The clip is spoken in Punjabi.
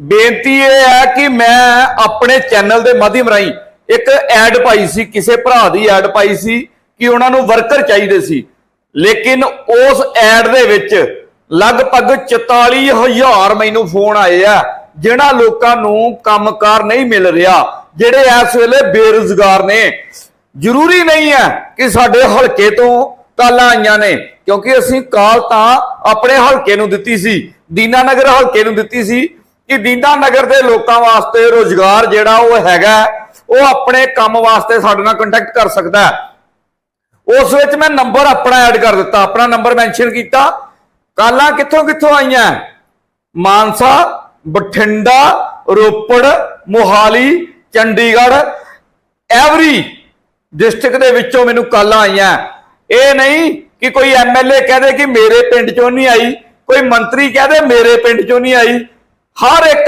ਬੇਨਤੀ ਇਹ ਹੈ ਕਿ ਮੈਂ ਆਪਣੇ ਚੈਨਲ ਦੇ ਮਾਧਿਅਮ ਰਾਹੀਂ ਇੱਕ ਐਡ ਪਾਈ ਸੀ, ਕਿਸੇ ਭਰਾ ਦੀ ਐਡ ਪਾਈ ਸੀ ਕਿ ਉਹਨਾਂ ਨੂੰ ਵਰਕਰ ਚਾਹੀਦੇ ਸੀ। ਲੇਕਿਨ ਉਸ ਐਡ ਦੇ ਵਿੱਚ ਲਗਭਗ 44000 ਮੈਨੂੰ ਫੋਨ ਆਏ ਆ, ਜਿਹੜਾ ਲੋਕਾਂ ਨੂੰ ਕੰਮਕਾਰ ਨਹੀਂ ਮਿਲ ਰਿਹਾ, ਜਿਹੜੇ ਇਸ ਵੇਲੇ ਬੇਰੁਜ਼ਗਾਰ ਨੇ। ਜ਼ਰੂਰੀ ਨਹੀਂ ਹੈ ਕਿ ਸਾਡੇ ਹਲਕੇ ਤੋਂ ਕਾਲਾਂ ਆਈਆਂ ਨੇ, ਕਿਉਂਕਿ ਅਸੀਂ ਕਾਲ ਤਾਂ ਆਪਣੇ ਹਲਕੇ ਨੂੰ ਦਿੱਤੀ ਸੀ, ਦੀਨਾਨਗਰ ਹਲਕੇ ਨੂੰ ਦਿੱਤੀ ਸੀ ਕਿ ਦੀਨਾਨਗਰ ਦੇ ਲੋਕਾਂ ਵਾਸਤੇ ਰੋਜ਼ਗਾਰ ਜਿਹੜਾ ਉਹ ਹੈਗਾ, ਉਹ ਆਪਣੇ ਕੰਮ ਵਾਸਤੇ ਸਾਡੇ ਨਾਲ ਕੰਟੈਕਟ ਕਰ ਸਕਦਾ ਹੈ। ਉਸ ਵਿੱਚ ਮੈਂ ਨੰਬਰ ਆਪਣਾ ਐਡ ਕਰ ਦਿੱਤਾ, ਆਪਣਾ ਨੰਬਰ ਮੈਂਸ਼ਨ ਕੀਤਾ। ਕਾਲਾਂ ਕਿੱਥੋਂ ਕਿੱਥੋਂ ਆਈਆਂ? ਮਾਨਸਾ, ਬਠਿੰਡਾ, ਰੋਪੜ, ਮੋਹਾਲੀ, ਚੰਡੀਗੜ੍ਹ, ਐਵਰੀ ਡਿਸਟ੍ਰਿਕਟ ਦੇ ਵਿੱਚੋਂ ਮੈਨੂੰ ਕਾਲਾਂ ਆਈਆਂ। ਇਹ ਨਹੀਂ ਕਿ ਕੋਈ ਐਮਐਲਏ ਕਹਦੇ ਕਿ ਮੇਰੇ ਪਿੰਡ ਚੋਂ ਨਹੀਂ ਆਈ, ਕੋਈ ਮੰਤਰੀ ਕਹਦੇ ਮੇਰੇ ਪਿੰਡ ਚੋਂ ਨਹੀਂ ਆਈ। ਹਰ ਇੱਕ